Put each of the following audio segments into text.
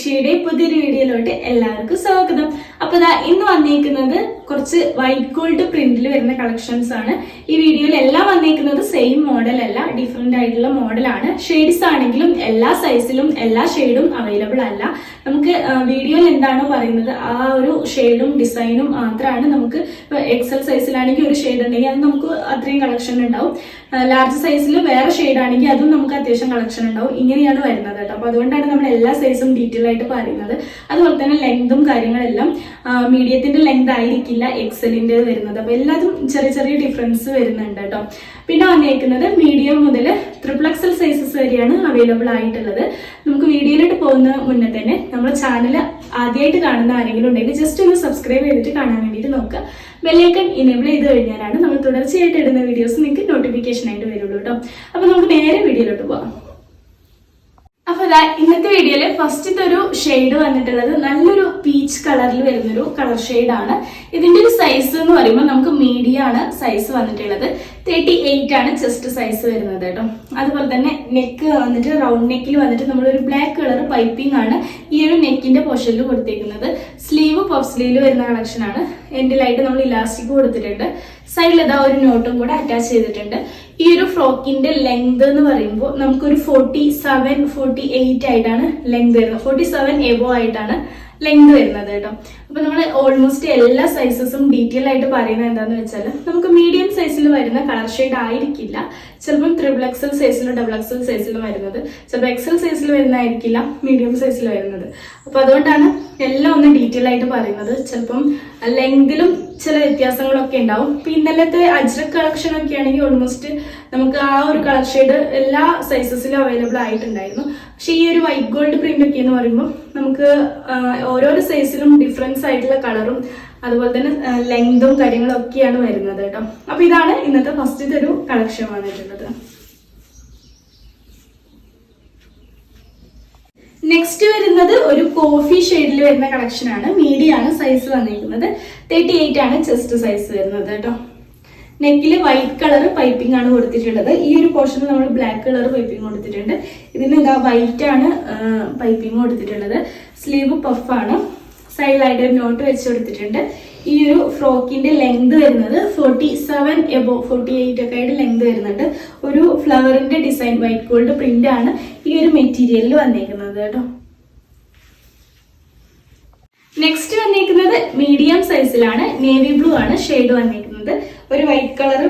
ലക്ഷ്യയുടെ പുതിയൊരു വീഡിയോയിലോട്ട് എല്ലാവർക്കും സ്വാഗതം. അപ്പൊ ദാ ഇന്ന് വന്നേക്കുന്നത് കുറച്ച് വൈറ്റ് ഗോൾഡ് പ്രിന്റിൽ വരുന്ന കളക്ഷൻസ് ആണ്. ഈ വീഡിയോയിൽ എല്ലാം വന്നേക്കുന്നത് സെയിം മോഡൽ അല്ല ഡിഫറെന്റ് ആയിട്ടുള്ള മോഡലാണ് ഷെയ്ഡ്സ് ആണെങ്കിലും എല്ലാ സൈസിലും എല്ലാ ഷെയ്ഡും അവൈലബിൾ അല്ല. നമുക്ക് വീഡിയോയിൽ എന്താണോ പറയുന്നത് ആ ഒരു ഷെയ്ഡും ഡിസൈനും മാത്രമാണ് നമുക്ക് എക്സൽ സൈസിലാണെങ്കിൽ ഒരു ഷെയ്ഡ് ഉണ്ടെങ്കിൽ അത് നമുക്ക് അത്രയും കളക്ഷൻ ഉണ്ടാവും. ലാർജ് സൈസിൽ വേറെ ഷെയ്ഡ് ആണെങ്കിൽ അതും നമുക്ക് അത്യാവശ്യം കളക്ഷൻ ഉണ്ടാവും. ഇങ്ങനെയാണ് വരുന്നത് കേട്ടോ. അപ്പൊ അതുകൊണ്ടാണ് നമ്മൾ എല്ലാ സൈസും ഡീറ്റെയിൽ ആയിട്ട് പറയുന്നത്. അതുപോലെ തന്നെ ലെങ്തും കാര്യങ്ങളെല്ലാം മീഡിയത്തിന്റെ ലെങ്ത് ആയിരിക്കില്ല എക്സലിന്റെ വരുന്നത്. അപ്പൊ എല്ലാതും ചെറിയ ചെറിയ ഡിഫറൻസ് വരുന്നുണ്ട് കേട്ടോ. പിന്നെ വന്നേക്കുന്നത് മീഡിയം മുതൽ ട്രിപ്പിൾ എക്സൽ സൈസസ് വരെയാണ് അവൈലബിൾ ആയിട്ടുള്ളത്. നമുക്ക് വീഡിയോയിലോട്ട് പോകുന്ന മുന്നേ തന്നെ നമ്മുടെ ചാനൽ ആദ്യമായിട്ട് കാണുന്ന ആരെങ്കിലും ഉണ്ടെങ്കിൽ ജസ്റ്റ് ഒന്ന് സബ്സ്ക്രൈബ് ചെയ്തിട്ട് കാണാൻ വേണ്ടിയിട്ട് നോക്കുക. ബെല്ലൈക്കൺ ഇനേബിൾ ചെയ്ത് കഴിഞ്ഞാലാണ് നമ്മൾ തുടർച്ചയായിട്ട് ഇടുന്ന വീഡിയോസ് നിങ്ങൾക്ക് നോട്ടിഫിക്കേഷൻ ആയിട്ട് വരുള്ളൂ കേട്ടോ അപ്പൊ നമുക്ക് നേരെ വീഡിയോയിലോട്ട് പോകാം അപ്പൊ അതാ ഇന്നത്തെ വീഡിയോയിൽ ഫസ്റ്റത്തെ ഒരു ഷെയ്ഡ് വന്നിട്ടുള്ളത് നല്ലൊരു പീച്ച് കളറിൽ വരുന്നൊരു കളർ ഷെയ്ഡാണ് ഇതിന്റെ ഒരു സൈസ് എന്ന് പറയുമ്പോൾ നമുക്ക് മീഡിയം ആണ് സൈസ് വന്നിട്ടുള്ളത്. തേർട്ടി എയ്റ്റ് ആണ് ചെസ്റ്റ് സൈസ് വരുന്നത് കേട്ടോ അതുപോലെ തന്നെ നെക്ക് വന്നിട്ട് റൗണ്ട് നെക്കിൽ വന്നിട്ട് നമ്മളൊരു ബ്ലാക്ക് കളർ പൈപ്പിംഗ് ആണ് ഈ ഒരു നെക്കിന്റെ പോർഷനിൽ കൊടുത്തേക്കുന്നത്. സ്ലീവ് പഫ് സ്ലീവ് വരുന്ന കളക്ഷൻ ആണ്. എൻഡിലായിട്ട് നമ്മൾ ഇലാസ്റ്റിക് കൊടുത്തിട്ടുണ്ട്. സൈഡിൽ ഇതാ ഒരു നോട്ടും കൂടെ അറ്റാച്ച് ചെയ്തിട്ടുണ്ട്. ഈ ഒരു ഫ്രോക്കിന്റെ ലെങ്ത് എന്ന് പറയുമ്പോൾ നമുക്കൊരു ഫോർട്ടി സെവൻ ഫോർട്ടി എയ്റ്റ് ആയിട്ടാണ് ലെങ്ത് വരുന്നത്. ഫോർട്ടി സെവൻ എബോ ആയിട്ടാണ് ലെങ്ത് വരുന്നത് കേട്ടോ. അപ്പൊ നമ്മൾ ഓൾമോസ്റ്റ് എല്ലാ സൈസസും ഡീറ്റെയിൽ ആയിട്ട് പറയുന്നത് എന്താന്ന് വെച്ചാൽ നമുക്ക് മീഡിയം സൈസിൽ വരുന്ന കളർ ഷെയ്ഡ് ആയിരിക്കില്ല. ചിലപ്പം ത്രിബിൾ എക്സൽ സൈസിലും ഡബിൾ എക്സൽ സൈസിലും വരുന്നത്. ചിലപ്പോൾ എക്സൽ സൈസിൽ വരുന്നതായിരിക്കില്ല മീഡിയം സൈസിൽ വരുന്നത്. അപ്പൊ അതുകൊണ്ടാണ് എല്ലാം ഒന്ന് ഡീറ്റെയിൽ ആയിട്ട് പറയുന്നത്. ചിലപ്പം ലെങ്തിലും ചില വ്യത്യാസങ്ങളൊക്കെ ഉണ്ടാവും. ഇന്നലത്തെ അജ്രക് കളക്ഷൻ ഒക്കെ ആണെങ്കിൽ ഓൾമോസ്റ്റ് നമുക്ക് ആ ഒരു കളർ ഷെയ്ഡ് എല്ലാ സൈസസിലും അവൈലബിൾ ആയിട്ടുണ്ടായിരുന്നു. പക്ഷെ ഈ ഒരു വൈറ്റ് ഗോൾഡ് പ്രിന്റ് ഒക്കെ എന്ന് പറയുമ്പോൾ നമുക്ക് ഓരോരോ സൈസിലും ഡിഫറൻസ് ആയിട്ടുള്ള കളറും അതുപോലെ തന്നെ ലെങ്തും കാര്യങ്ങളും ഒക്കെയാണ് വരുന്നത് കേട്ടോ. അപ്പൊ ഇതാണ് ഇന്നത്തെ ഫസ്റ്റ് ഒരു കളക്ഷൻ വന്നിട്ടുള്ളത്. നെക്സ്റ്റ് വരുന്നത് ഒരു കോഫി ഷെയ്ഡിൽ വരുന്ന കളക്ഷൻ ആണ്. മീഡിയാണ് സൈസ് വന്നിരിക്കുന്നത്. തേർട്ടി എയ്റ്റ് ആണ് ചെസ്റ്റ് സൈസ് വരുന്നത് കേട്ടോ. നെക്കിൽ വൈറ്റ് കളർ പൈപ്പിംഗ് ആണ് കൊടുത്തിട്ടുള്ളത്. ഈ ഒരു പോർഷനിൽ നമ്മൾ ബ്ലാക്ക് കളർ പൈപ്പിംഗ് കൊടുത്തിട്ടുണ്ട്. ഇതിന് ഇതാ വൈറ്റ് ആണ് പൈപ്പിംഗ് കൊടുത്തിട്ടുള്ളത്. സ്ലീവ് പഫാണ് സൈഡിലായിട്ട് ഒരു നോട്ട് വെച്ച് കൊടുത്തിട്ടുണ്ട്. ഈ ഒരു ഫ്രോക്കിന്റെ ലെങ്ത് വരുന്നത് forty seven above forty eight ഒക്കെ ആയിട്ട് ലെങ്ത് വരുന്നുണ്ട്. ഒരു ഫ്ലവറിന്റെ ഡിസൈൻ വൈറ്റ് ഗോൾഡ് പ്രിന്റ് ആണ് ഈ ഒരു മെറ്റീരിയലിൽ വന്നേക്കുന്നത് കേട്ടോ. നെക്സ്റ്റ് വന്നേക്കുന്നത് മീഡിയം സൈസിലാണ് നേവി ബ്ലൂ ആണ്. ഷെയ്ഡ് വന്നേക്കുന്നത്. ഒരു വൈറ്റ് കളർ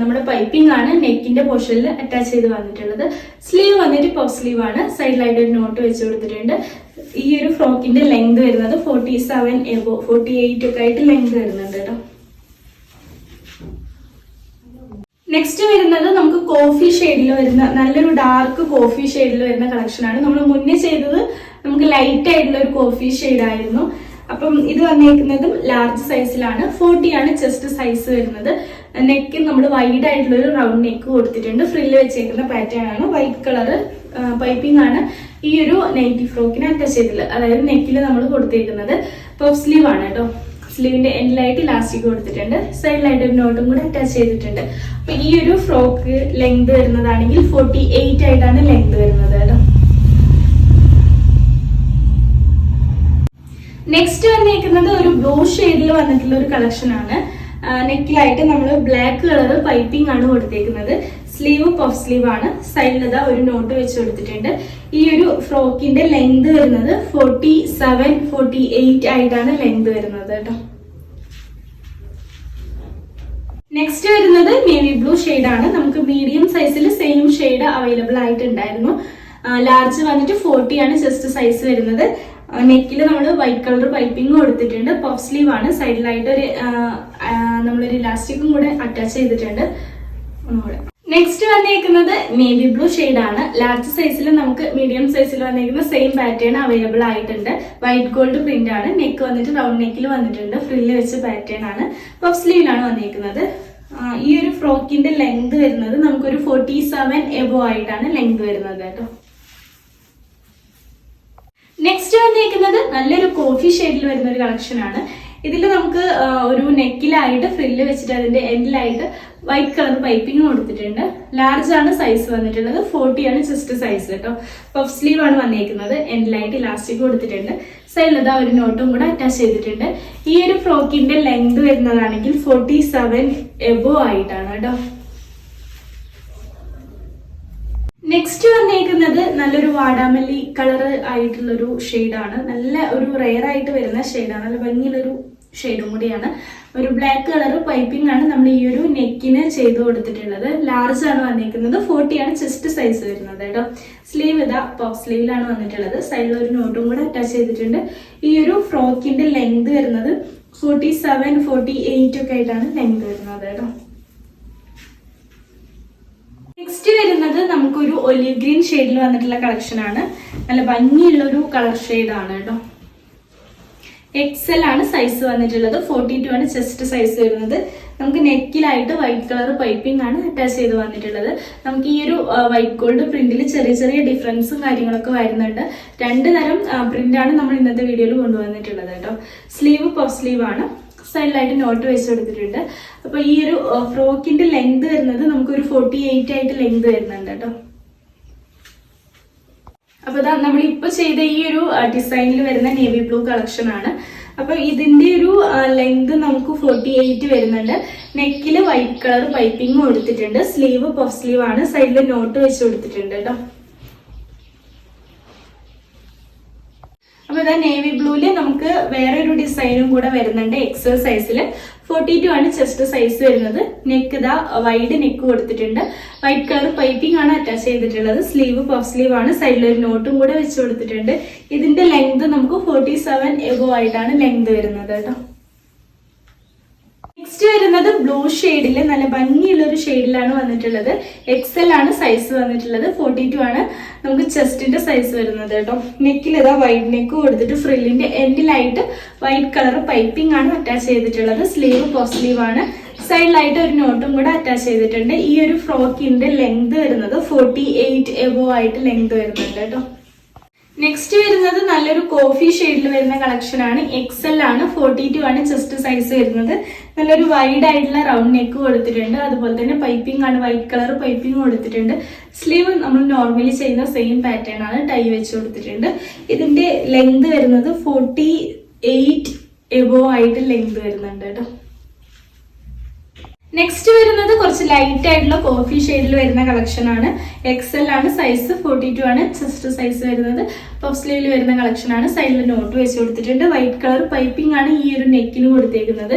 നമ്മുടെ പൈപ്പിംഗ് ആണ് നെക്കിന്റെ പോർഷനിൽ അറ്റാച്ച് ചെയ്ത് വന്നിട്ടുള്ളത്. സ്ലീവ് വന്നിട്ട് പഫ് സ്ലീവ് ആണ്. സൈഡിലായിട്ട് ഒരു നോട്ട് വെച്ച് കൊടുത്തിട്ടുണ്ട്. ഈ ഒരു ഫ്രോക്കിന്റെ ലെങ്ത് വരുന്നത് forty seven above forty eight ഒക്കെ ആയിട്ട് ലെങ്ത് വരുന്നുണ്ട് കേട്ടോ. നെക്സ്റ്റ് വരുന്നത് നമുക്ക് കോഫി ഷെയ്ഡിൽ വരുന്ന നല്ലൊരു ഡാർക്ക് കോഫി ഷെയ്ഡിൽ വരുന്ന കളക്ഷനാണ് നമ്മൾ മുന്നേ ചെയ്തത് നമുക്ക് ലൈറ്റ് ആയിട്ടുള്ള ഒരു കോഫി ഷെയ്ഡ് ആയിരുന്നു. അപ്പം ഇത് വന്നേക്കുന്നതും ലാർജ് സൈസിലാണ് ഫോർട്ടി ആണ് ചെസ്റ്റ് സൈസ് വരുന്നത്. നെക്ക് നമ്മൾ വൈഡ് ആയിട്ടുള്ള ഒരു റൗണ്ട് നെക്ക് കൊടുത്തിട്ടുണ്ട്. ഫ്രില്ല് വെച്ചേക്കുന്ന പാറ്റേൺ ആണ്. വൈറ്റ് കളർ പൈപ്പിംഗ് ആണ്. ഈ ഒരു നൈറ്റി ഫ്രോക്കിന് അറ്റാച്ച് ചെയ്തിട്ടുള്ളത്. അതായത് നെക്കിൽ നമ്മൾ കൊടുത്തേക്കുന്നത് പഫ് സ്ലീവ് ആണ് കേട്ടോ സ്ലീവിന്റെ എൻഡിലായിട്ട് ഇലാസ്റ്റിക് കൊടുത്തിട്ടുണ്ട്. സൈഡിലായിട്ട് ഒരു നോട്ടും കൂടെ അറ്റാച്ച് ചെയ്തിട്ടുണ്ട്. അപ്പൊ ഈ ഒരു ഫ്രോക്ക് ലെങ്ത് വരുന്നതാണെങ്കിൽ ഫോർട്ടി എയ്റ്റ് ആയിട്ടാണ് ലെങ്ത് വരുന്നത് കേട്ടോ നെക്സ്റ്റ് വന്നേക്കുന്നത് ഒരു ബ്ലൂ ഷെയ്ഡിൽ വന്നിട്ടുള്ള ഒരു കളക്ഷൻ ആണ്. നെക്കിലായിട്ട് നമ്മൾ ബ്ലാക്ക് കളർ പൈപ്പിംഗ് ആണ് കൊടുത്തേക്കുന്നത്. സ്ലീവ് പഫ് സ്ലീവ് ആണ്. സൈഡിൽ ഇതാ ഒരു നോട്ട് വെച്ച് കൊടുത്തിട്ടുണ്ട്. ഈ ഒരു ഫ്രോക്കിന്റെ ലെങ്ത് വരുന്നത് ഫോർട്ടി സെവൻ ഫോർട്ടി എയ്റ്റ് ആയിട്ടാണ് ലെങ്ത് വരുന്നത് കേട്ടോ. നെക്സ്റ്റ് വരുന്നത് നേവി ബ്ലൂ ആണ്. നമുക്ക് മീഡിയം സൈസിൽ സെയിം ഷെയ്ഡ് അവൈലബിൾ ആയിട്ടുണ്ടായിരുന്നു ലാർജ് വന്നിട്ട് ഫോർട്ടി ആണ് ചെസ്റ്റ് സൈസ് വരുന്നത്. നെക്കിൽ നമ്മൾ വൈറ്റ് കളർ പൈപ്പിംഗ് കൊടുത്തിട്ടുണ്ട് പഫ് സ്ലീവ് ആണ്. സൈഡിലായിട്ട് ഒരു നമ്മളൊരു ഇലാസ്റ്റിക്കും കൂടെ അറ്റാച്ച് ചെയ്തിട്ടുണ്ട്. ഒന്നുകൂടെ. നെക്സ്റ്റ് വന്നേക്കുന്നത് നേവി ബ്ലൂ ഷെയ്ഡ് ആണ്. ലാർജ് സൈസിൽ നമുക്ക് മീഡിയം സൈസിൽ വന്നേക്കുന്ന സെയിം പാറ്റേൺ അവൈലബിൾ ആയിട്ടുണ്ട്. വൈറ്റ് ഗോൾഡ് പ്രിന്റ് ആണ്. നെക്ക് വന്നിട്ട് റൗണ്ട് നെക്കിൽ വന്നിട്ടുണ്ട്. ഫ്രില്ല് വെച്ച് പാറ്റേൺ ആണ്. പഫ് സ്ലീവിലാണ് വന്നേക്കുന്നത്. ഈ ഒരു ഫ്രോക്കിന്റെ ലെങ്ത് വരുന്നത് നമുക്കൊരു ഫോർട്ടി സെവൻ എബോ ആയിട്ടാണ് ലെങ്ത് വരുന്നത് കേട്ടോ. നെക്സ്റ്റ് വന്നിരിക്കുന്നത് നല്ലൊരു കോഫി ഷെയ്ഡിൽ വരുന്ന ഒരു കളക്ഷൻ ആണ്. ഇതിൽ നമുക്ക് ഒരു നെക്കിലായിട്ട് ഫ്രില്ല് വെച്ചിട്ട് അതിന്റെ എൻഡിലായിട്ട് വൈറ്റ് കളർ പൈപ്പിംഗ് കൊടുത്തിട്ടുണ്ട്. ലാർജ് ആണ് സൈസ് വന്നിട്ടുള്ളത്. ഫോർട്ടി ആണ് ചെസ്റ്റ് സൈസ് കേട്ടോ. പഫ് സ്ലീവ് ആണ് വന്നിരിക്കുന്നത്. എൻഡിലായിട്ട് ഇലാസ്റ്റിക് കൊടുത്തിട്ടുണ്ട്. സൈഡിലത് ഒരു നോട്ടും കൂടെ അറ്റാച്ച് ചെയ്തിട്ടുണ്ട്. ഈ ഒരു ഫ്രോക്കിന്റെ ലെങ്ത് വരുന്നതാണെങ്കിൽ ഫോർട്ടി സെവൻ എബോ ആയിട്ടാണ് കേട്ടോ. നെക്സ്റ്റ് വന്നേക്കുന്നത് നല്ലൊരു വാടാമല്ലി കളർ ആയിട്ടുള്ളൊരു ഷെയ്ഡാണ് നല്ല ഒരു റെയർ ആയിട്ട് വരുന്ന ഷെയ്ഡാണ് നല്ല ഭംഗിയുള്ളൊരു ഷെയ്ഡും കൂടിയാണ്. ഒരു ബ്ലാക്ക് കളർ പൈപ്പിംഗ് ആണ് നമ്മൾ ഈ ഒരു നെക്കിന് ചെയ്തു കൊടുത്തിട്ടുള്ളത്. ലാർജ് ആണ് വന്നിരിക്കുന്നത് ഫോർട്ടി ആണ് ചെസ്റ്റ് സൈസ് വരുന്നത് കേട്ടോ. സ്ലീവ് ഇതാ പോപ്പ് സ്ലീവിലാണ് വന്നിട്ടുള്ളത്. സൈഡിൽ ഒരു നോട്ടും കൂടെ അറ്റാച്ച് ചെയ്തിട്ടുണ്ട്. ഈ ഒരു ഫ്രോക്കിന്റെ ലെങ്ത് വരുന്നത് ഫോർട്ടി സെവൻ ഫോർട്ടി എയ്റ്റ് ഒക്കെ ആയിട്ടാണ് ലെങ്ത് വരുന്നത് കേട്ടോ. നെക്സ്റ്റ് വരുന്നത് നമുക്കൊരു ഒലിവ് ഗ്രീൻ ഷെയ്ഡിൽ വന്നിട്ടുള്ള കളക്ഷൻ ആണ്. നല്ല ഭംഗിയുള്ള ഒരു കളർ ആണ് കേട്ടോ എക്സൽ ആണ് സൈസ് വന്നിട്ടുള്ളത്. ഫോർട്ടി ടു ആണ് ചെസ്റ്റ് സൈസ് വരുന്നത്. നമുക്ക് നെക്കിലായിട്ട് വൈറ്റ് കളർ പൈപ്പിംഗ് ആണ് അറ്റാച്ച് ചെയ്ത് വന്നിട്ടുള്ളത്. നമുക്ക് ഈ ഒരു വൈറ്റ് ഗോൾഡ് പ്രിന്റിൽ ചെറിയ ചെറിയ ഡിഫറൻസും കാര്യങ്ങളൊക്കെ വരുന്നുണ്ട്. രണ്ട് തരം പ്രിന്റാണ് നമ്മൾ ഇന്നത്തെ വീഡിയോയിൽ കൊണ്ടുവന്നിട്ടുള്ളത് കേട്ടോ സ്ലീവ് പഫ് സ്ലീവ് ആണ്. സൈഡിലായിട്ട് നോട്ട് വെച്ച് കൊടുത്തിട്ടുണ്ട്. അപ്പൊ ഈ ഒരു ഫ്രോക്കിന്റെ ലെങ്ത് വരുന്നത് നമുക്കൊരു ഫോർട്ടി എയ്റ്റ് ആയിട്ട് ലെങ്ത് വരുന്നുണ്ട് കേട്ടോ. അപ്പൊ ഇതാ നമ്മൾ ഇപ്പൊ ചെയ്ത ഈ ഒരു ഡിസൈനിൽ വരുന്ന നേവി ബ്ലൂ കളക്ഷൻ ആണ്. അപ്പൊ ഇതിന്റെ ഒരു ലെങ്ത് നമുക്ക് ഫോർട്ടി എയ്റ്റ് വരുന്നുണ്ട്. നെക്കിൽ വൈറ്റ് കളർ പൈപ്പിംഗ് കൊടുത്തിട്ടുണ്ട്. സ്ലീവ് പഫ് സ്ലീവ് ആണ്. സൈഡിൽ നോട്ട് വെച്ച് കൊടുത്തിട്ടുണ്ട് കേട്ടോ. അപ്പൊ ഇതാ നേവി ബ്ലൂൽ നമുക്ക് വേറെ ഒരു ഡിസൈനും കൂടെ വരുന്നുണ്ട് എക്സൽ സൈസിൽ ഫോർട്ടി ടു ആണ് ചെസ്റ്റ് സൈസ് വരുന്നത്. നെക്ക് ഇതാ വൈഡ് നെക്ക് കൊടുത്തിട്ടുണ്ട്. വൈറ്റ് കളർ പൈപ്പിംഗ് ആണ് അറ്റാച്ച് ചെയ്തിട്ടുള്ളത്. സ്ലീവ് പഫ് സ്ലീവ് ആണ്. സൈഡിൽ ഒരു നോട്ടും കൂടെ വെച്ച് കൊടുത്തിട്ടുണ്ട്. ഇതിന്റെ ലെങ്ത് നമുക്ക് ഫോർട്ടി സെവൻ എബോ ആയിട്ടാണ് ലെങ്ത് വരുന്നത് കേട്ടോ. നെക്സ്റ്റ് വരുന്നത് ബ്ലൂ ഷെയ്ഡിൽ നല്ല ഭംഗിയുള്ള ഒരു ഷെയ്ഡിലാണ് വന്നിട്ടുള്ളത്. എക്സൽ ആണ് സൈസ് വന്നിട്ടുള്ളത്. ഫോർട്ടി ടു ആണ്. നമുക്ക് ചെസ്റ്റിന്റെ സൈസ് വരുന്നത് കേട്ടോ. നെക്കിൽ ഇതാ വൈഡ് നെക്ക് കൊടുത്തിട്ട് ഫ്രില്ലിന്റെ എൻഡിലായിട്ട് വൈറ്റ് കളർ പൈപ്പിംഗ് ആണ് അറ്റാച്ച് ചെയ്തിട്ടുള്ളത്. സ്ലീവ് സ്ലീവ് ആണ്. സൈഡിലായിട്ട് ഒരു നോട്ടും കൂടെ അറ്റാച്ച് ചെയ്തിട്ടുണ്ട്. ഈ ഒരു ഫ്രോക്കിന്റെ ലെങ്ത് വരുന്നത് ഫോർട്ടി എയ്റ്റ് എബോ ആയിട്ട് ലെങ്ത് വരുന്നുണ്ട് കേട്ടോ. നെക്സ്റ്റ് വരുന്നത് നല്ലൊരു കോഫി ഷെയ്ഡിൽ വരുന്ന കളക്ഷൻ ആണ്. എക്സൽ ആണ്. ഫോർട്ടി ടു ആണ് ചെസ്റ്റ് സൈസ് വരുന്നത്. നല്ലൊരു വൈഡ് ആയിട്ടുള്ള റൗണ്ട് നെക്ക് കൊടുത്തിട്ടുണ്ട്. അതുപോലെ തന്നെ പൈപ്പിംഗ് ആണ്. വൈറ്റ് കളർ പൈപ്പിംഗ് കൊടുത്തിട്ടുണ്ട്. സ്ലീവ് നമ്മൾ നോർമലി ചെയ്യുന്ന സെയിം പാറ്റേൺ ആണ് ടൈ വെച്ച് കൊടുത്തിട്ടുണ്ട്. ഇതിന്റെ ലെങ്ത് വരുന്നത് ഫോർട്ടി എയ്റ്റ് എബോ ആയിട്ട് ലെങ്ത് വരുന്നുണ്ട് കേട്ടോ. നെക്സ്റ്റ് വരുന്നത് കുറച്ച് ലൈറ്റ് ആയിട്ടുള്ള കോഫി ഷെയ്ഡിൽ വരുന്ന കളക്ഷൻ ആണ്. എക്സൽ ആണ് സൈസ് ഫോർട്ടി ടു ആണ് ചെസ്റ്റ് സൈസ് വരുന്നത്. പഫ് സ്ലീവിൽ വരുന്ന കളക്ഷൻ ആണ്. സൈഡിൽ നോട്ട് വെച്ച് കൊടുത്തിട്ടുണ്ട്. വൈറ്റ് കളർ പൈപ്പിംഗ് ആണ് ഈ ഒരു നെക്കിന് കൊടുത്തേക്കുന്നത്.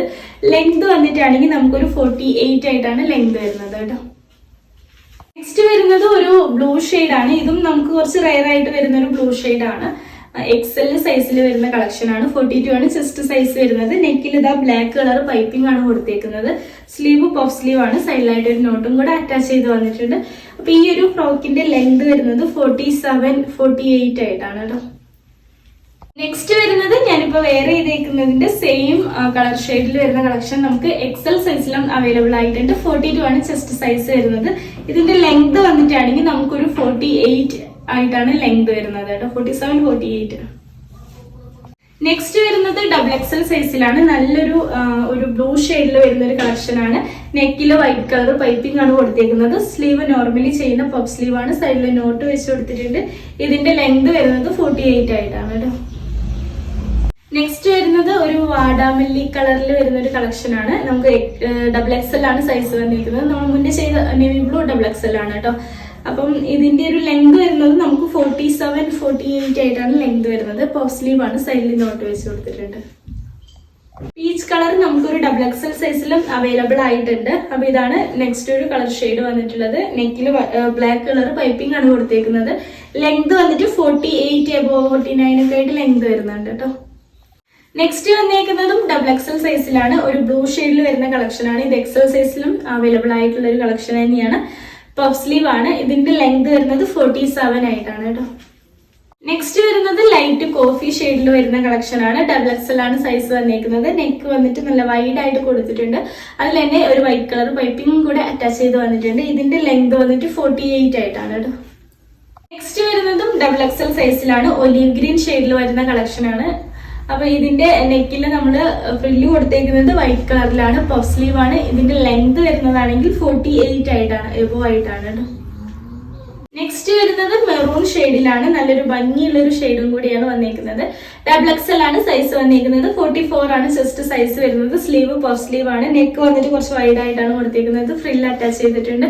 ലെങ്ത് വന്നിട്ടാണെങ്കിൽ നമുക്കൊരു ഫോർട്ടി എയ്റ്റ് ആയിട്ടാണ് ലെങ്ത് വരുന്നത് കേട്ടോ. നെക്സ്റ്റ് വരുന്നത് ഒരു ബ്ലൂ ആണ്. ഇതും നമുക്ക് കുറച്ച് റെയർ ആയിട്ട് വരുന്ന ഒരു ബ്ലൂ ആണ്. എക്സൽ സൈസിൽ വരുന്ന കളക്ഷൻ ആണ്. ഫോർട്ടി ടു ആണ് ചെസ്റ്റ് സൈസ് വരുന്നത്. നെക്കിൽ ഇതാ ബ്ലാക്ക് കളർ പൈപ്പിംഗ് ആണ് കൊടുത്തേക്കുന്നത്. സ്ലീവ് പഫ് സ്ലീവ് ആണ്. സൈഡിലായിട്ട് ഒരു നോട്ടും കൂടെ അറ്റാച്ച് ചെയ്ത് വന്നിട്ടുണ്ട്. അപ്പൊ ഈ ഒരു ഫ്രോക്കിന്റെ ലെങ്ത് വരുന്നത് ഫോർട്ടി സെവൻ ഫോർട്ടി എയ്റ്റ് ആയിട്ടാണ് കേട്ടോ. നെക്സ്റ്റ് വരുന്നത് ഞാനിപ്പോ വേറെ ചെയ്തേക്കുന്നതിന്റെ സെയിം കളർ ഷെയ്ഡിൽ വരുന്ന കളക്ഷൻ നമുക്ക് എക്സൽ സൈസിലും അവൈലബിൾ ആയിട്ടുണ്ട്. ഫോർട്ടി ടു ആണ് ചെസ്റ്റ് സൈസ് വരുന്നത്. ഇതിന്റെ ലെങ്ത് വന്നിട്ടാണെങ്കിൽ നമുക്കൊരു ഫോർട്ടി എയ്റ്റ് ആയിട്ടാണ് ലെങ്ത് വരുന്നത് കേട്ടോ. Forty seven forty eight next വരുന്നത് ഡബിൾ എക്സൽ സൈസിലാണ് നല്ലൊരു ഒരു ബ്ലൂ ഷെയ്ഡിൽ വരുന്ന ഒരു കളക്ഷൻ ആണ്. നെക്കിൽ വൈറ്റ് കളർ പൈപ്പിംഗ് ആണ് കൊടുത്തേക്കുന്നത്. സ്ലീവ് നോർമലി ചെയ്യുന്ന പഫ് സ്ലീവ് ആണ്. സൈഡിൽ നോട്ട് വെച്ച് കൊടുത്തിട്ടുണ്ട്. ഇതിന്റെ ലെങ്ത് വരുന്നത് ഫോർട്ടി എയ്റ്റ് ആയിട്ടാണ് കേട്ടോ. നെക്സ്റ്റ് വരുന്നത് ഒരു വാടാമല്ലി കളറിൽ വരുന്ന ഒരു കളക്ഷൻ ആണ്. നമുക്ക് ഡബിൾ എക്സൽ ആണ് സൈസ് വന്നിരിക്കുന്നത്. നമ്മൾ മുന്നേ ചെയ്ത നേവി ബ്ലൂ ഡബിൾ എക്സൽ ആണ് കേട്ടോ. അപ്പം ഇതിന്റെ ഒരു ലെങ്ത് വരുന്നത് നമുക്ക് ഫോർട്ടി സെവൻ ഫോർട്ടി എയ്റ്റ് ആയിട്ടാണ് ലെങ്ത് വരുന്നത്. പഫ് സ്ലീവ് ആണ് സൈഡിൽ നോട്ട് വെച്ച് കൊടുത്തിട്ടുണ്ട്. പീച്ച് കളർ നമുക്കൊരു ഡബിൾ എക്സൽ സൈസിലും അവൈലബിൾ ആയിട്ടുണ്ട്. അപ്പൊ ഇതാണ് നെക്സ്റ്റ് ഒരു കളർ ഷെയ്ഡ് വന്നിട്ടുള്ളത്. നെക്കിൽ ബ്ലാക്ക് കളർ പൈപ്പിംഗ് ആണ് കൊടുത്തേക്കുന്നത്. ലെങ്ത് വന്നിട്ട് forty eight above forty nine ഒക്കെ ആയിട്ട് ലെങ്ത് വരുന്നുണ്ട് കേട്ടോ. നെക്സ്റ്റ് വന്നേക്കുന്നതും ഡബിൾ എക്സൽ സൈസിലാണ് ഒരു ബ്ലൂ ഷെയ്ഡിൽ വരുന്ന കളക്ഷൻ ആണ്. ഇത് എക്സൽ സൈസിലും അവൈലബിൾ ആയിട്ടുള്ള ഒരു കളക്ഷൻ തന്നെയാണ്. പഫ് സ്ലീവ് ആണ്. ഇതിന്റെ ലെങ്ത് വരുന്നത് ഫോർട്ടി സെവൻ ആയിട്ടാണ് കേട്ടോ. നെക്സ്റ്റ് വരുന്നത് ലൈറ്റ് കോഫി ഷെയ്ഡിൽ വരുന്ന കളക്ഷൻ ആണ്. ഡബിൾ എക്സൽ ആണ് സൈസ് വന്നേക്കുന്നത്. നെക്ക് വന്നിട്ട് നല്ല വൈഡ് ആയിട്ട് കൊടുത്തിട്ടുണ്ട്. അതിൽ തന്നെ ഒരു വൈറ്റ് കളർ പൈപ്പിംഗും കൂടെ അറ്റാച്ച് ചെയ്ത് വന്നിട്ടുണ്ട്. ഇതിന്റെ ലെങ്ത് വന്നിട്ട് ഫോർട്ടി എയ്റ്റ് ആയിട്ടാണ് കേട്ടോ. നെക്സ്റ്റ് വരുന്നതും ഡബിൾ എക്സൽ സൈസിലാണ് ഒലീവ് ഗ്രീൻ ഷെയ്ഡിൽ വരുന്ന കളക്ഷൻ ആണ്. അപ്പൊ ഇതിന്റെ നെക്കിൽ നമ്മൾ ഫ്രില്ല് കൊടുത്തേക്കുന്നത് വൈറ്റ് കളറിലാണ് പഫ് സ്ലീവ് ആണ്. ഇതിന്റെ ലെങ്ത് വരുന്നതാണെങ്കിൽ ഫോർട്ടി എയ്റ്റ് ആയിട്ടാണ് എബോ ആയിട്ടാണ് നെക്സ്റ്റ് വരുന്നത് മെറൂൺ ഷെയ്ഡിലാണ് നല്ലൊരു ഭംഗിയുള്ള ഒരു ഷെയ്ഡും കൂടിയാണ് വന്നേക്കുന്നത്. ഡബിൾ ആണ് സൈസ് വന്നേക്കുന്നത്. ഫോർട്ടി ഫോർ ആണ് ചെസ്റ്റ് സൈസ് വരുന്നത്. സ്ലീവ് പഫ് സ്ലീവ് ആണ്. നെക്ക് വന്നിട്ട് കുറച്ച് വൈഡ് ആയിട്ടാണ് കൊടുത്തേക്കുന്നത്. ഫ്രിൽ അറ്റാച്ച് ചെയ്തിട്ടുണ്ട്.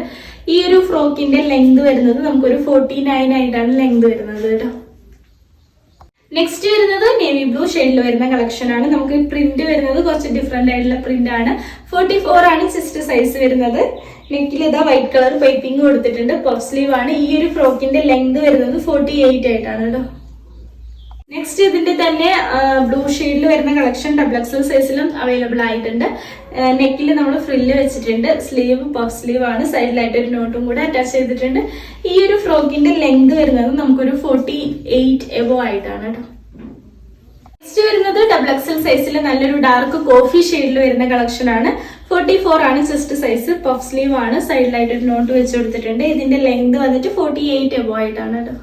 ഈ ഒരു ഫ്രോക്കിന്റെ ലെങ്ത് വരുന്നത് നമുക്കൊരു ഫോർട്ടി നയൻ ആയിട്ടാണ് ലെങ്ത് വരുന്നത് കേട്ടോ. നെക്സ്റ്റ് വരുന്നത് നേവി ബ്ലൂ ഷെയ്ഡിൽ വരുന്ന കളക്ഷൻ ആണ്. നമുക്ക് പ്രിന്റ് വരുന്നത് കുറച്ച് ഡിഫറെന്റ് ആയിട്ടുള്ള പ്രിന്റ് ആണ്. ഫോർട്ടി ഫോർ ആണ് ചെസ്റ്റ് സൈസ് വരുന്നത്. നെക്കിൽ ഇതാ വൈറ്റ് കളർ പൈപ്പിംഗ് കൊടുത്തിട്ടുണ്ട്. പഫ് സ്ലീവ് ആണ്. ഈ ഒരു ഫ്രോക്കിന്റെ ലെങ്ത് വരുന്നത് ഫോർട്ടി എയ്റ്റ് ആയിട്ടാണ് കേട്ടോ. നെക്സ്റ്റ് ഇതിന്റെ തന്നെ ബ്ലൂ ഷെയ്ഡിൽ വരുന്ന കളക്ഷൻ ഡബിൾ എക്സൽ സൈസിലും അവൈലബിൾ ആയിട്ടുണ്ട്. നെക്കിൽ നമ്മൾ ഫ്രില്ല് വെച്ചിട്ടുണ്ട്. സ്ലീവ് പഫ് സ്ലീവ് ആണ്. സൈഡിലായിട്ട് ഒരു നോട്ടും കൂടെ അറ്റാച്ച് ചെയ്തിട്ടുണ്ട്. ഈ ഒരു ഫ്രോക്കിന്റെ ലെങ്ത് വരുന്നത് നമുക്കൊരു ഫോർട്ടി എയ്റ്റ് എബോ ആയിട്ടാണ് കേട്ടോ. നെക്സ്റ്റ് വരുന്നത് ഡബിൾ എക്സൽ സൈസിൽ നല്ലൊരു ഡാർക്ക് കോഫി ഷെയ്ഡിൽ വരുന്ന കളക്ഷൻ ആണ്. ഫോർട്ടി ഫോർ ആണ് ചെസ്റ്റ് സൈസ് പഫ് സ്ലീവ് ആണ്. സൈഡിലായിട്ട് ഒരു നോട്ട് വെച്ച് കൊടുത്തിട്ടുണ്ട്. ഇതിന്റെ ലെങ്ത് വന്നിട്ട് ഫോർട്ടി എയ്റ്റ് എബോ ആയിട്ടാണ് കേട്ടോ.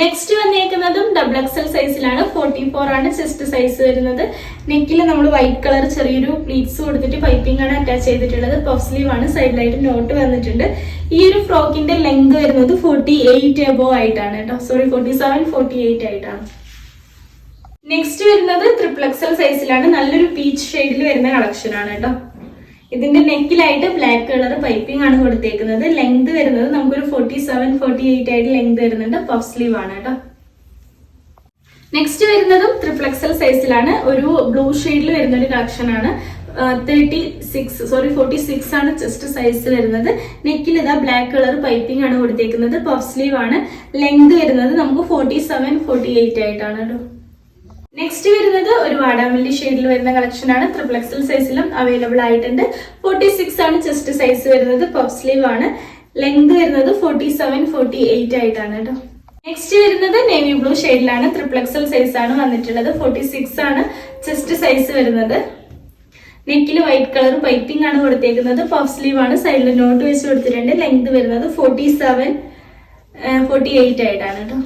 നെക്സ്റ്റ് വന്നേക്കുന്നതും ഡബിൾ എക്സൽ സൈസിലാണ് ഫോർട്ടി ഫോർ ആണ് ചെസ്റ്റ് സൈസ് വരുന്നത്. നെക്കിൽ നമ്മൾ വൈറ്റ് കളർ ചെറിയൊരു പ്ലീറ്റ്സ് കൊടുത്തിട്ട് പൈപ്പിംഗ് ആണ് അറ്റാച്ച് ചെയ്തിട്ടുള്ളത്. പഫ് സ്ലീവ് ആണ്. സൈഡിലായിട്ട് നോട്ട് വന്നിട്ടുണ്ട്. ഈ ഒരു ഫ്രോക്കിന്റെ ലെങ്ത് വരുന്നത് ഫോർട്ടി എയ്റ്റ് എബോ ആയിട്ടാണ് കേട്ടോ. Sorry forty seven forty eight ആയിട്ടാണ് നെക്സ്റ്റ് വരുന്നത് ട്രിപ്പിൾ സൈസിലാണ് നല്ലൊരു പീച്ച് ഷെയ്ഡിൽ വരുന്ന കളക്ഷൻ ആണ് കേട്ടോ. ഇതിന്റെ നെക്കിലായിട്ട് ബ്ലാക്ക് കളർ പൈപ്പിംഗ് ആണ് കൊടുത്തേക്കുന്നത്. ലെങ്ത് വരുന്നത് നമുക്കൊരു ഫോർട്ടി സെവൻ ഫോർട്ടി എയ്റ്റ് ആയിട്ട് ലെങ്ത് വരുന്നുണ്ട്. പഫ് സ്ലീവ് ആണ് കേട്ടോ. നെക്സ്റ്റ് വരുന്നതും ത്രിഫ്ലക്സൽ സൈസിലാണ് ഒരു ബ്ലൂ ഷെയ്ഡിൽ വരുന്ന ഒരു കളക്ഷൻ ആണ്. Thirty six sorry forty six ആണ് ചെസ്റ്റ് സൈസ് വരുന്നത്. നെക്കിൽ ഇതാ ബ്ലാക്ക് കളർ പൈപ്പിംഗ് ആണ് കൊടുത്തേക്കുന്നത്. പഫ് സ്ലീവ് ആണ്. ലെങ്ത് വരുന്നത് നമുക്ക് ഫോർട്ടി സെവൻ ഫോർട്ടി എയ്റ്റ് ആയിട്ടാണ് കേട്ടോ. നെക്സ്റ്റ് വരുന്നത് ഒരു വാടാമല്ലി ഷെയ്ഡിൽ വരുന്ന കളക്ഷൻ ആണ്. ത്രിപ്പിൾ എക്സൽ സൈസിലും അവൈലബിൾ ആയിട്ടുണ്ട്. ഫോർട്ടി സിക്സ് ആണ് ചെസ്റ്റ് സൈസ് വരുന്നത്. പഫ് സ്ലീവ് ആണ്. ലെങ്ത് വരുന്നത് ഫോർട്ടി സെവൻ ഫോർട്ടി എയ്റ്റ് ആയിട്ടാണ് കേട്ടോ. നെക്സ്റ്റ് വരുന്നത് നേവി ബ്ലൂ ഷെയ്ഡിലാണ് ത്രിപ്പിൾ എക്സൽ സൈസ് ആണ് വന്നിട്ടുള്ളത്. ഫോർട്ടി സിക്സ് ആണ് ചെസ്റ്റ് സൈസ് വരുന്നത്. നെക്കിൽ വൈറ്റ് കളർ പൈപ്പിംഗ് ആണ് കൊടുത്തേക്കുന്നത്. പഫ് സ്ലീവ് ആണ്. സൈഡിൽ നോട്ട് വെച്ച് കൊടുത്തിട്ടുണ്ട്. ലെങ്ത് വരുന്നത് ഫോർട്ടി സെവൻ ഫോർട്ടി എയ്റ്റ് ആയിട്ടാണ് കേട്ടോ.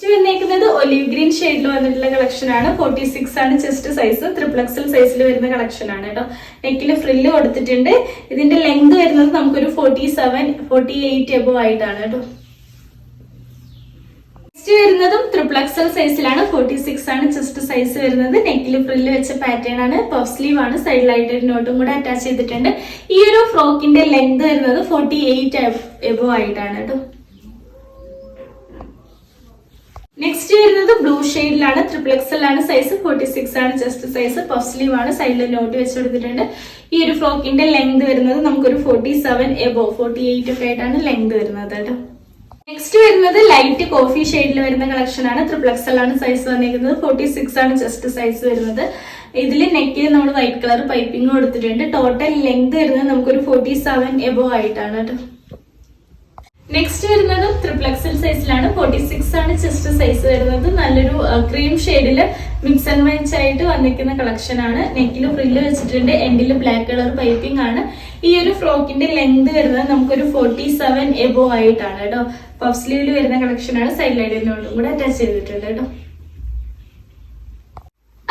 വന്നേക്കുന്നത് ഒലിവ് ഗ്രീൻ ഷെയ്ഡിൽ വന്നിട്ടുള്ള കളക്ഷൻ ആണ്. ഫോർട്ടി സിക്സ് ആണ് ചെസ്റ്റ് സൈസ് ത്രിപ്ലക്സൽ സൈസിൽ വരുന്ന കളക്ഷൻ ആണ് കേട്ടോ നെക്കിൽ ഫ്രില്ല് കൊടുത്തിട്ടുണ്ട്. ഇതിന്റെ ലെങ്ത് വരുന്നത് നമുക്കൊരു forty seven forty eight above ആയിട്ടാണ് കേട്ടോ നെക്സ്റ്റ് വരുന്നതും ത്രിപ്ലക്സൽ സൈസിലാണ് ഫോർട്ടി സിക്സ് ആണ് ചെസ്റ്റ് സൈസ് വരുന്നത്. നെക്കിൽ ഫ്രില്ല് വെച്ച പാറ്റേൺ ആണ്. പഫ് സ്ലീവ് ആണ്. സൈഡിലായിട്ട് നോട്ടും കൂടെ അറ്റാച്ച് ചെയ്തിട്ടുണ്ട്. ഈ ഒരു ഫ്രോക്കിന്റെ ലെങ്ത് വരുന്നത് ഫോർട്ടി എയ്റ്റ് എബോ ആയിട്ടാണ് കേട്ടോ നെക്സ്റ്റ് വരുന്നത് ബ്ലൂ ഷെയ്ഡിലാണ് ട്രിപ്പിൾ ആണ് സൈസ് ഫോർട്ടി സിക്സ് ആണ് ചെസ്റ്റ് സൈസ് പഫ് സ്ലീവ് ആണ്. സൈഡിൽ നോട്ട് വെച്ച് കൊടുത്തിട്ടുണ്ട്. ഈ ഒരു ഫ്രോക്കിന്റെ ലെങ്ത് വരുന്നത് നമുക്കൊരു forty seven above forty eight ഒക്കെ ആയിട്ടാണ് ലെങ്ത് വരുന്നത് നെക്സ്റ്റ് വരുന്നത് ലൈറ്റ് കോഫി ഷെയ്ഡിൽ വരുന്ന കളക്ഷൻ ആണ്. ട്രിപ്പിൾ ആണ് സൈസ് വന്നിരിക്കുന്നത് ഫോർട്ടി സിക്സ് ആണ് ചെസ്റ്റ് സൈസ് വരുന്നത്. ഇതിൽ നെക്കിൽ നമ്മൾ വൈറ്റ് കളർ പൈപ്പിംഗ് കൊടുത്തിട്ടുണ്ട്. ടോട്ടൽ ലെങ്ത് വരുന്നത് നമുക്കൊരു ഫോർട്ടി സെവൻ എബോ ആയിട്ടാണ് കേട്ടോ. നെക്സ്റ്റ് വരുന്നത് ട്രിപ്പിൾ എക്സൽ സൈസിലാണ് ഫോർട്ടി സിക്സ് ആണ് ചെസ്റ്റ് സൈസ് വരുന്നത്. നല്ലൊരു ക്രീം ഷെയ്ഡിൽ മിക്സ് ആൻഡ് മാച്ച് ആയിട്ട് വന്നിരിക്കുന്ന കളക്ഷൻ ആണ്. നെക്കിൽ ഫ്രില്ല് വെച്ചിട്ടുണ്ട്. എൻഡിൽ ബ്ലാക്ക് കളർ പൈപ്പിംഗ് ആണ്. ഈ ഒരു ഫ്രോക്കിന്റെ ലെങ്ത് വരുന്നത് നമുക്കൊരു ഫോർട്ടി സെവൻ എബോ ആയിട്ടാണ് കേട്ടോ. പഫ് സ്ലീവിൽ വരുന്ന കളക്ഷൻ ആണ്. സൈഡ് ലൈഡിനോടും കൂടെ അറ്റാച്ച് ചെയ്തിട്ടുണ്ട് കേട്ടോ.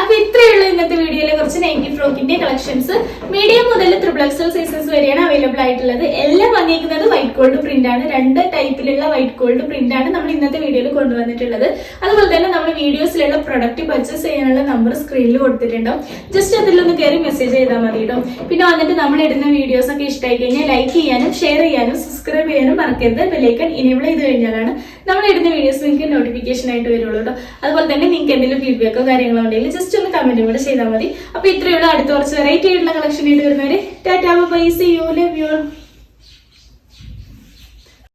അപ്പൊ ഇത്രയുള്ള ഇന്നത്തെ വീഡിയോയിലെ കുറച്ച് നൈന്റി ഫ്രോക്കിന്റെ കളക്ഷൻസ് മീഡിയം മുതൽ ത്രിബിൾ എക്സൽ സൈസസ് വരെയാണ് അവൈലബിൾ ആയിട്ടുള്ളത്. എല്ലാം വന്നിരിക്കുന്നത് വൈറ്റ് ഗോൾഡ് പ്രിന്റ് ആണ്. രണ്ട് ടൈപ്പിലുള്ള വൈറ്റ് ഗോൾഡ് പ്രിന്റ് ആണ് നമ്മൾ ഇന്നത്തെ വീഡിയോയിൽ കൊണ്ടുവന്നിട്ടുള്ളത്. അതുപോലെ തന്നെ നമ്മൾ വീഡിയോസിലുള്ള പ്രൊഡക്റ്റ് പർച്ചേസ് ചെയ്യാനുള്ള നമ്പർ സ്ക്രീനിൽ കൊടുത്തിട്ടുണ്ടാവും. ജസ്റ്റ് അതിലൊന്ന് കയറി മെസ്സേജ് ചെയ്താൽ മതി കേട്ടോ പിന്നെ വന്നിട്ട് നമ്മൾ ഇടുന്ന വീഡിയോസ് ഒക്കെ ഇഷ്ടമായി കഴിഞ്ഞാൽ ലൈക്ക് ചെയ്യാനും ഷെയർ ചെയ്യാനും സബ്സ്ക്രൈബ് ചെയ്യാനും മറക്കരുത്. ബെലൈക്കൺ ഇനേബിൾ ചെയ്ത് കഴിഞ്ഞാലാണ് നമ്മൾ ഇടുന്ന വീഡിയോസ് നിങ്ങൾക്ക് നോട്ടിഫിക്കേഷൻ ആയിട്ട് വരുള്ളൂ കേട്ടോ അതുപോലെ തന്നെ നിങ്ങൾക്ക് എന്തെങ്കിലും ഫീഡ്ബാക്കോ കാര്യങ്ങളോ ഉണ്ടെങ്കിൽ ജസ്റ്റ് ഒന്ന് കമന്റ് കൂടെ ചെയ്താൽ മതി. അപ്പൊ ഇത്രയുള്ള അടുത്ത കുറച്ച് വെറൈറ്റി ആയിട്ടുള്ള കളക്ഷൻ ആയിട്ട് വരുന്നവരെ ടാറ്റാ ബൈ യു ലവ്